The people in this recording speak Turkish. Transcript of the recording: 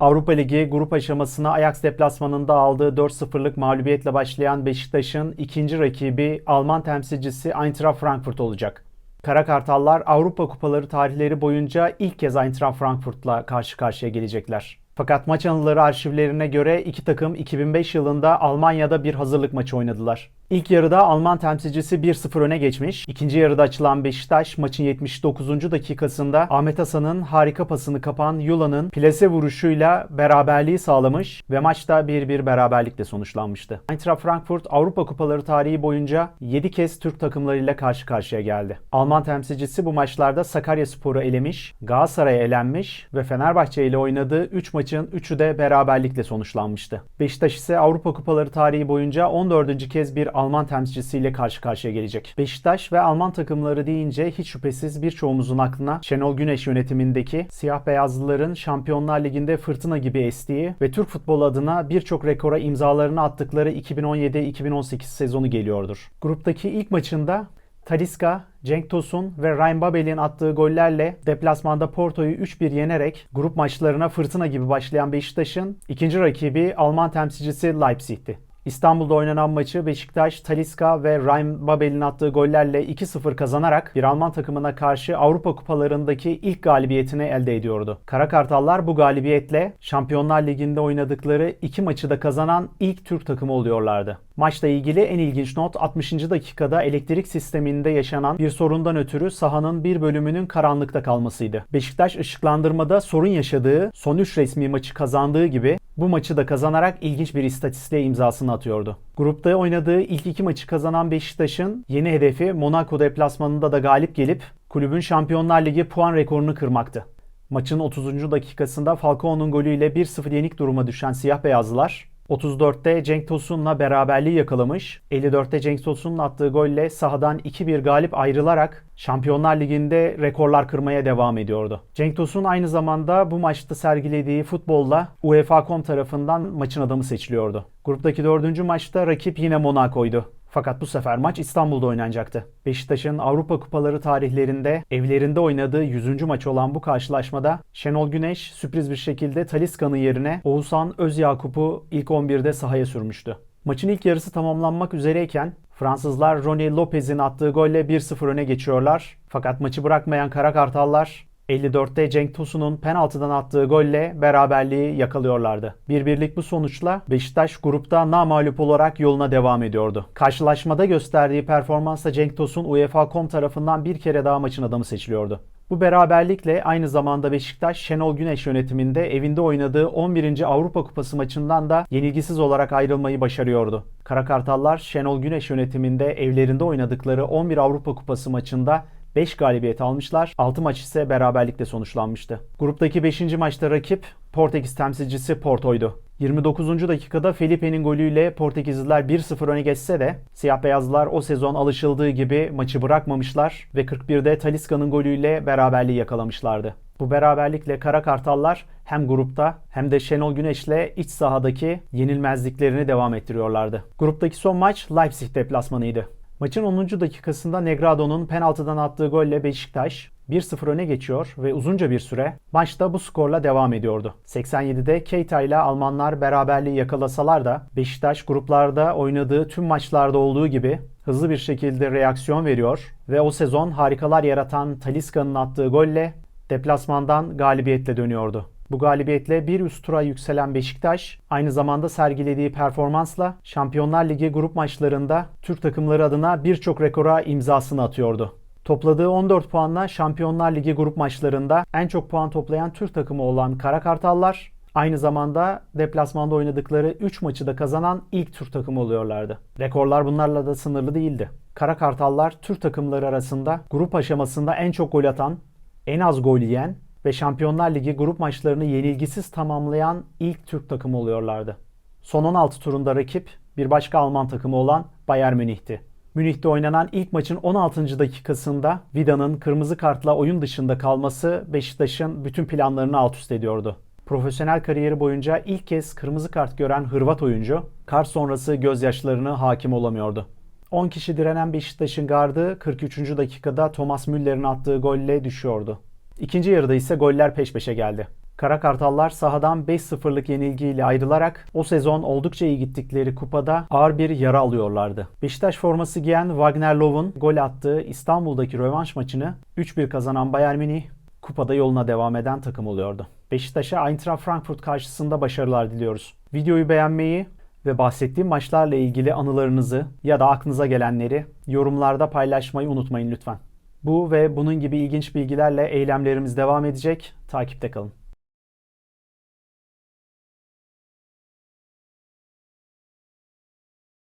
Avrupa Ligi grup aşamasına Ajax deplasmanında aldığı 4-0'lık mağlubiyetle başlayan Beşiktaş'ın ikinci rakibi Alman temsilcisi Eintracht Frankfurt olacak. Kara Kartallar Avrupa Kupaları tarihleri boyunca ilk kez Eintracht Frankfurt'la karşı karşıya gelecekler. Fakat maç anıları arşivlerine göre iki takım 2005 yılında Almanya'da bir hazırlık maçı oynadılar. İlk yarıda Alman temsilcisi 1-0 öne geçmiş. İkinci yarıda açılan Beşiktaş maçın 79. dakikasında Ahmet Hasan'ın harika pasını kapan Yula'nın plase vuruşuyla beraberliği sağlamış ve maçta 1-1 beraberlikle sonuçlanmıştı. Eintracht Frankfurt Avrupa Kupaları tarihi boyunca 7 kez Türk takımlarıyla karşı karşıya geldi. Alman temsilcisi bu maçlarda Sakaryaspor'u elemiş, Galatasaray'a elenmiş ve Fenerbahçe ile oynadığı 3 maçın 3'ü de beraberlikle sonuçlanmıştı. Beşiktaş ise Avrupa Kupaları tarihi boyunca 14. kez bir Alman temsilcisiyle karşı karşıya gelecek. Beşiktaş ve Alman takımları deyince hiç şüphesiz birçoğumuzun aklına Şenol Güneş yönetimindeki siyah beyazlıların Şampiyonlar Ligi'nde fırtına gibi estiği ve Türk futbolu adına birçok rekora imzalarını attıkları 2017-2018 sezonu geliyordur. Gruptaki ilk maçında Talisca, Cenk Tosun ve Ryan Babel'in attığı gollerle deplasmanda Porto'yu 3-1 yenerek grup maçlarına fırtına gibi başlayan Beşiktaş'ın ikinci rakibi Alman temsilcisi Leipzig'ti. İstanbul'da oynanan maçı Beşiktaş, Talisca ve Ryan Babel'in attığı gollerle 2-0 kazanarak bir Alman takımına karşı Avrupa kupalarındaki ilk galibiyetini elde ediyordu. Kara Kartallar bu galibiyetle Şampiyonlar Ligi'nde oynadıkları iki maçı da kazanan ilk Türk takımı oluyorlardı. Maçla ilgili en ilginç not 60. dakikada elektrik sisteminde yaşanan bir sorundan ötürü sahanın bir bölümünün karanlıkta kalmasıydı. Beşiktaş ışıklandırmada sorun yaşadığı son 3 resmi maçı kazandığı gibi bu maçı da kazanarak ilginç bir istatistiğe imzasını atıyordu. Grupta oynadığı ilk iki maçı kazanan Beşiktaş'ın yeni hedefi Monaco deplasmanında da galip gelip kulübün Şampiyonlar Ligi puan rekorunu kırmaktı. Maçın 30. dakikasında Falcao'nun golüyle 1-0 yenik duruma düşen siyah beyazlılar 34'te Cenk Tosun'la beraberliği yakalamış. 54'te Cenk Tosun'un attığı golle sahadan 2-1 galip ayrılarak Şampiyonlar Ligi'nde rekorlar kırmaya devam ediyordu. Cenk Tosun aynı zamanda bu maçta sergilediği futbolla UEFA.com tarafından maçın adamı seçiliyordu. Gruptaki dördüncü maçta rakip yine Monaco'ydu. Fakat bu sefer maç İstanbul'da oynanacaktı. Beşiktaş'ın Avrupa Kupaları tarihlerinde evlerinde oynadığı 100. maç olan bu karşılaşmada Şenol Güneş sürpriz bir şekilde Talisca'nın yerine Oğuzhan Özyakup'u ilk 11'de sahaya sürmüştü. Maçın ilk yarısı tamamlanmak üzereyken Fransızlar Ronnie Lopez'in attığı golle 1-0 öne geçiyorlar. Fakat maçı bırakmayan Kara Kartallar 54'te Cenk Tosun'un penaltıdan attığı golle beraberliği yakalıyorlardı. Bir birlik bu sonuçla Beşiktaş grupta namağlup olarak yoluna devam ediyordu. Karşılaşmada gösterdiği performansla Cenk Tosun UEFA.com tarafından bir kere daha maçın adamı seçiliyordu. Bu beraberlikle aynı zamanda Beşiktaş Şenol Güneş yönetiminde evinde oynadığı 11. Avrupa Kupası maçından da yenilgisiz olarak ayrılmayı başarıyordu. Karakartallar Şenol Güneş yönetiminde evlerinde oynadıkları 11 Avrupa Kupası maçında 5 galibiyet almışlar. 6 maç ise beraberlikle sonuçlanmıştı. Gruptaki 5. maçta rakip Portekiz temsilcisi Porto'ydu. 29. dakikada Felipe'nin golüyle Portekizliler 1-0 öne geçse de siyah beyazlılar o sezon alışıldığı gibi maçı bırakmamışlar ve 41'de Talisca'nın golüyle beraberliği yakalamışlardı. Bu beraberlikle Kara Kartallar hem grupta hem de Şenol Güneş'le iç sahadaki yenilmezliklerini devam ettiriyorlardı. Gruptaki son maç Leipzig deplasmanıydı. Maçın 10. dakikasında Negrado'nun penaltıdan attığı golle Beşiktaş 1-0 öne geçiyor ve uzunca bir süre maçta bu skorla devam ediyordu. 87'de Keita ile Almanlar beraberliği yakalasalar da Beşiktaş gruplarda oynadığı tüm maçlarda olduğu gibi hızlı bir şekilde reaksiyon veriyor ve o sezon harikalar yaratan Talisca'nın attığı golle deplasmandan galibiyetle dönüyordu. Bu galibiyetle bir üst tura yükselen Beşiktaş aynı zamanda sergilediği performansla Şampiyonlar Ligi grup maçlarında Türk takımları adına birçok rekora imzasını atıyordu. Topladığı 14 puanla Şampiyonlar Ligi grup maçlarında en çok puan toplayan Türk takımı olan Kara Kartallar aynı zamanda deplasmanda oynadıkları 3 maçı da kazanan ilk Türk takımı oluyorlardı. Rekorlar bunlarla da sınırlı değildi. Kara Kartallar Türk takımları arasında grup aşamasında en çok gol atan, en az gol yiyen ve Şampiyonlar Ligi grup maçlarını yenilgisiz tamamlayan ilk Türk takımı oluyorlardı. Son 16 turunda rakip bir başka Alman takımı olan Bayern Münih'ti. Münih'te oynanan ilk maçın 16. dakikasında Vida'nın kırmızı kartla oyun dışında kalması Beşiktaş'ın bütün planlarını alt üst ediyordu. Profesyonel kariyeri boyunca ilk kez kırmızı kart gören Hırvat oyuncu, kart sonrası gözyaşlarını hakim olamıyordu. 10 kişi direnen Beşiktaş'ın gardı 43. dakikada Thomas Müller'in attığı golle düşüyordu. İkinci yarıda ise goller peş peşe geldi. Kara Kartallar sahadan 5-0'lık yenilgiyle ayrılarak o sezon oldukça iyi gittikleri kupada ağır bir yara alıyorlardı. Beşiktaş forması giyen Wagner Love'un gol attığı İstanbul'daki rövanş maçını 3-1 kazanan Bayern Münih kupada yoluna devam eden takım oluyordu. Beşiktaş'a Eintracht Frankfurt karşısında başarılar diliyoruz. Videoyu beğenmeyi ve bahsettiğim maçlarla ilgili anılarınızı ya da aklınıza gelenleri yorumlarda paylaşmayı unutmayın lütfen. Bu ve bunun gibi ilginç bilgilerle eylemlerimiz devam edecek. Takipte kalın.